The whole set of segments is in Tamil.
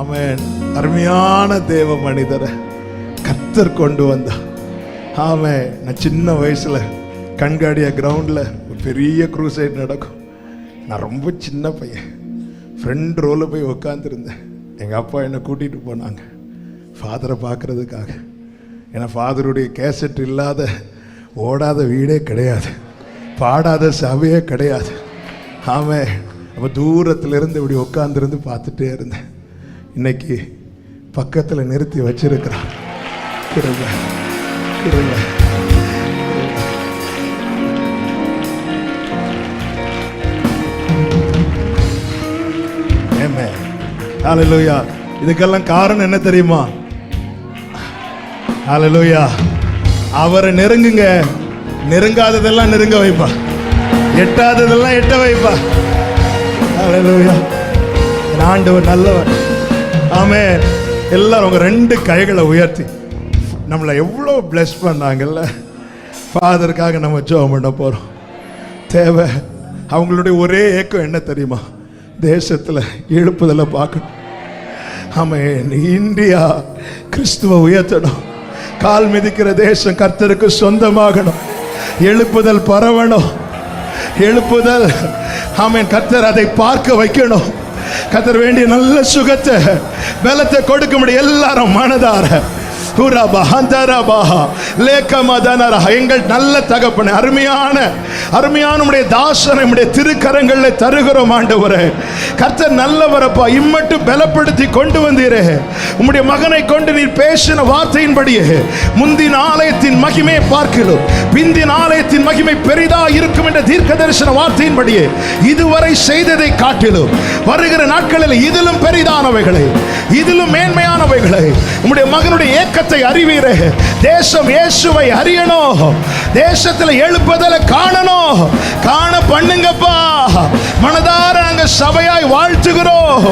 ஆமேன். அருமையான தேவ மனிதரை கத்தர் கொண்டு வந்தான் ஆமே நான் சின்ன வயசில் கண்காடியா கிரவுண்டில் ஒரு பெரிய குரூசைட் நடக்கும். நான் ரொம்ப சின்ன பையன். ஃப்ரெண்ட் ரோலில் போய் உட்காந்துருந்தேன் எங்கள் அப்பா என்னை கூட்டிகிட்டு போனாங்க. ஃபாதரை பார்க்குறதுக்காக. ஏன்னா ஃபாதருடைய கேசட் இல்லாத ஓடாத வீடே கிடையாது. பாடாத சபையே கிடையாது. ஆமே அப்போ தூரத்துலேருந்து இப்படி உட்காந்துருந்து பார்த்துட்டே இருந்தேன். இன்னைக்கு பக்கத்தில் நிறுத்தி வச்சிருக்கிறான் கிருபை கிருபை ஹalleluya இதுக்கெல்லாம் காரணம் என்ன தெரியுமா? ஹalleluya அவரை நெருங்குங்க. நெருங்காததெல்லாம் நெருங்க வைப்பா. எட்டாததெல்லாம் எட்ட வைப்பா. ஹalleluya ஆண்டவர் நல்லவர். ஆமே எல்லாரும் உங்க ரெண்டு கைகளை உயர்த்தி. நம்மளை எவ்வளோ பிளஸ் பண்ணாங்கல்ல. ஃபாதருக்காக நம்ம ஜோம் பண்ண போகிறோம் தேவை அவங்களுடைய ஒரே ஏக்கம் என்ன தெரியுமா? தேசத்தில் எழுப்புதலை பார்க்கணும். ஆமென். இந்தியா கிறிஸ்துவ உயர்த்தணும். கால் மிதிக்கிற தேசம் கர்த்தருக்கு சொந்தமாகணும். எழுப்புதல் பரவணும். எழுப்புதல் ஆமேன் கர்த்தர் அதை பார்க்க வைக்கணும். கத்தர் வேண்டிய நல்ல சுகத்தை பலத்தை கொடுக்க முடியும் எல்லாரும் மனதார. எங்கள் நல்ல தகப்பன அருமையான அருமையான உடைய தாசனை உடைய திருக்கரங்களில் தருகிறோம் ஆண்டவரே. கர்த்தர் நல்லவரப்பா இம்மட்டு பலப்படுத்தி கொண்டு வந்தீரே. உம்முடைய மகனை கொண்டு நீர் பேசின வார்த்தையின்படியே முந்தின ஆலயத்தின் மகிமையை பார்க்கிறோம். பிந்தின ஆலயத்தின் மகிமை பெரிதா இருக்கும் என்ற தீர்க்க தரிசன வார்த்தையின்படியே இதுவரை செய்ததை காட்டிலும் வருகிற நாட்களில் இதிலும் பெரிதானவைகளை. இதிலும் மேன்மையானவைகளை உங்களுடைய மகனுடைய ஏக்கத்தை அறிவீரே. தேசம் இயேசுவை அறியணும் தேசத்தில் எழுப்பதில் காணணும் காண பண்ணுங்கப்பா. மனதார நாங்க சபையாய் வாழ்த்துகிறோம்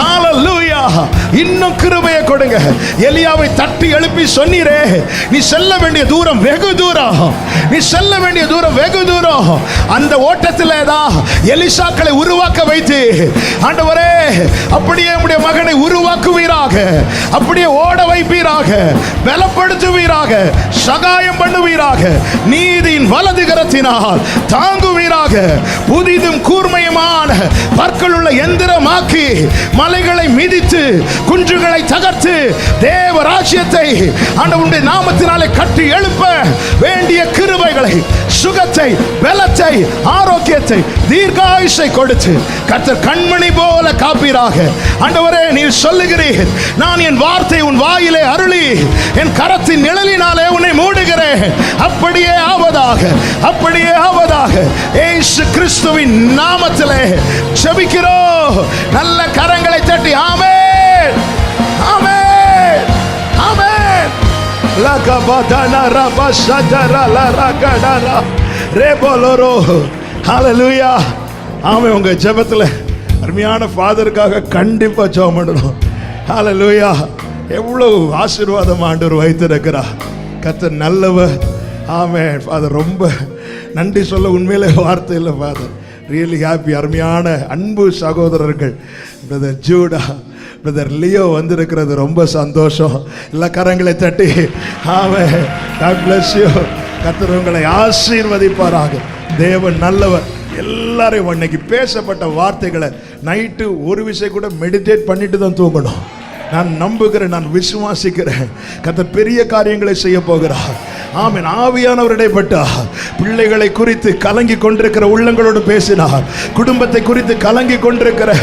ஹalleluya இன்னும் கிருபையை கொடுங்க. எலியாவை தட்டி எழுப்பி சொன்னீரே நீ செல்ல வேண்டிய தூரம் வெகு தூரம். நீ செல்ல வேண்டிய தூரம் வெகு தூரம். அந்த ஓட்டத்தில் தான் எலிசாக்களை உருவாக்க வைத்து. ஆண்டவரே அப்படியே உடைய மகனை உருவாக்குவீராக. அப்படியே ஓட வைப்பீராக. பலப்படுத்துவீராக. சகாயம் பண்ணுவீராக. நீதியின் வலது கரத்தினால் தாங்குவீராக. புதிதும் கூர்மையுமான பற்களுள்ள எந்திரமாக்கி மலைகளை மிதித்து குன்றுகளை தகர்த்து தேவ ராஜ்யத்தை ஆண்டவருடைய நாமத்தினாலே கட்டி எழுப்ப வேண்டிய கிருபைகளை சுகத்தை பலத்தை ஆரோக்கியத்தை தீர்க்காயுஷை கொடுத்து கர்த்தர் கண்மணி போல காப்பீராக. ஆண்டவரே நீர் தள்ளுகிறேன் நான் என் வார்த்தை உன் வாயிலே அருளி என் கரத்தின் நிழலினாலே உன்னை மூடுகிறேன். அப்படியே ஆவதாக அப்படியே ஆவதாக ஏசு கிறிஸ்துவின் நாமத்திலே செபிக்கிறோ நல்ல கரங்களை தட்டி ஆமே ஆமே ஆமே லகபதன ரபஷதர லரகடர. ரேபோலோரோ ஹalleluya ஆமென் உங்க ஜெபத்துல அருமையான ஃபாதருக்காக கண்டிப்பா ஜெபம் பண்ணணும். ஹலலூயா எவ்வளவு ஆசீர்வாதம் ஆண்டவர் வைத்திருக்கிறார். கர்த்தர் நல்லவர். ஆமே ஃபாதர் ரொம்ப நன்றி சொல்ல உண்மையிலே வார்த்தை இல்லை ஃபாதர் ரியலி ஹாப்பி அருமையான அன்பு சகோதரர்கள். பிரதர் ஜூடா பிரதர் லியோ வந்திருக்கிறது. ரொம்ப சந்தோஷம். எல்லா கரங்களை தட்டி. ஆமே God பிளஸ் யூ கத்தர் உங்களை ஆசீர்வதிப்பாராக. தேவன் நல்லவர். எல்லாரையும் அன்னைக்கு பேசப்பட்ட வார்த்தைகளை நைட்டு ஒரு விஷயம் கூட மெடிடேட் பண்ணிட்டு தான் தூங்கணும். நான் நம்புகிறேன் நான் விசுவாசிக்கிறேன். கத்த பெரிய காரியங்களை செய்ய போகிறார். ஆமென். ஆவியானவர் இடைப்பட்டார். பிள்ளைகளை குறித்து கலங்கி கொண்டிருக்கிற உள்ளங்களோடு பேசினார். குடும்பத்தை குறித்து கலங்கி கொண்டிருக்கிற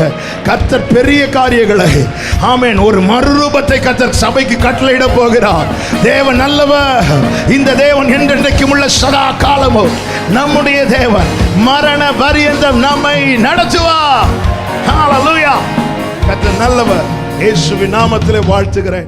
கத்தர் பெரிய காரியங்களை. ஆமேன். ஒரு மறுரூபத்தை கத்தர் சபைக்கு கட்டளையிட போகிறார். தேவன் நல்லவர். இந்த தேவன் என்றென்றைக்கும் உள்ள சதா காலமோ நம்முடைய தேவன். மரண பரியந்தம் நம்மை நடத்துவார். ஹalleluya நல்லவர். இயேசுவின் நாமத்திலே வாழ்த்துகிறேன்.